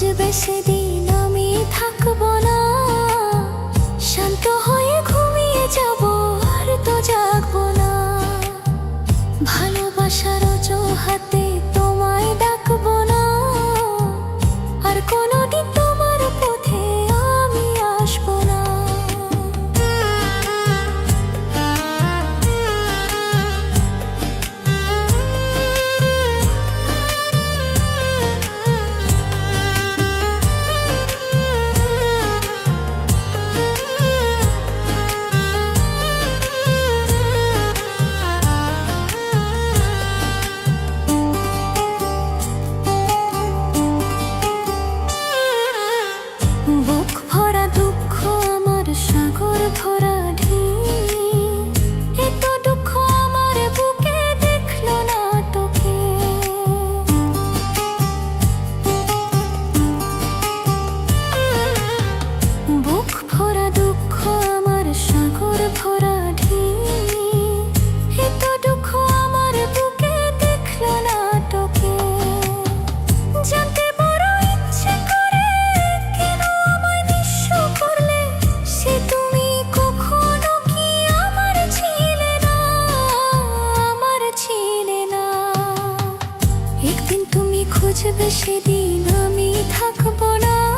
বেশি দিন আমি থাকব না। শান্ত হয়ে ঘুমিয়ে যাব আর তো জাগবো না। ভালোবাসার খুঁজবে সেদিন আমি থাকব না।